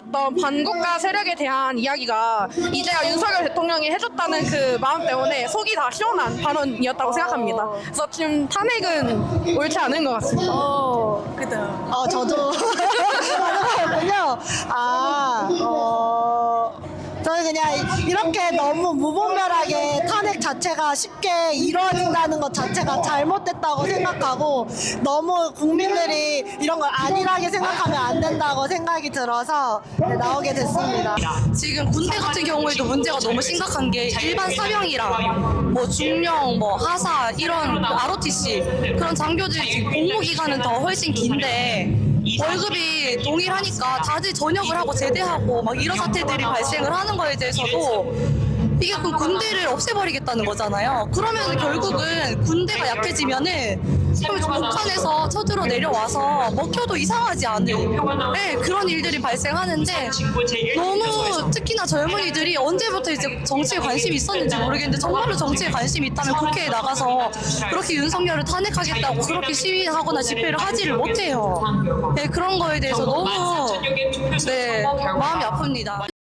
있었던 반국가 세력에 대한 이야기가 이제야 윤석열 대통령이 해줬다는 그 마음 때문에 속이 다 시원한 발언이었다고 생각합니다. 그래서 지금 탄핵은 옳지 않은 것 같습니다. 어, 그다. 어, 저도 그렇군요. 아, 어, 저는 그냥 이렇게 너무 무분별하게 탄핵 자체가 쉽게 이루어진다는 것 자체가 잘못됐다고 생각하고 너무 국민들이 이런 걸 안일하게 생각하면 안 된다고 생각이 들어서 네, 나오게 됐습니다. 지금 군대 같은 경우에도 문제가 너무 심각한 게 일반 사병이랑 뭐 중령, 뭐 하사 이런 그 ROTC 그런 장교들이 복무 기간은 더 훨씬 긴데 월급이 동일하니까 다들 전역을 하고 제대하고 막 이런 사태들이 발생을 하는 거에 대해서도 이게 그럼 군대를 없애버리겠다는 거잖아요. 그러면 결국은 군대가 약해지면은 북한에서 쳐들어 내려와서 먹혀도 이상하지 않은 네, 그런 일들이 발생하는데 너무 특히나 젊은이들이 언제부터 이제 정치에 관심이 있었는지 모르겠는데 정말로 정치에 관심이 있다면 국회에 나가서 그렇게 윤석열을 탄핵하겠다고 그렇게 시위하거나 집회를 하지를 못해요. 네, 그런 거에 대해서 너무 네, 마음이 아픕니다.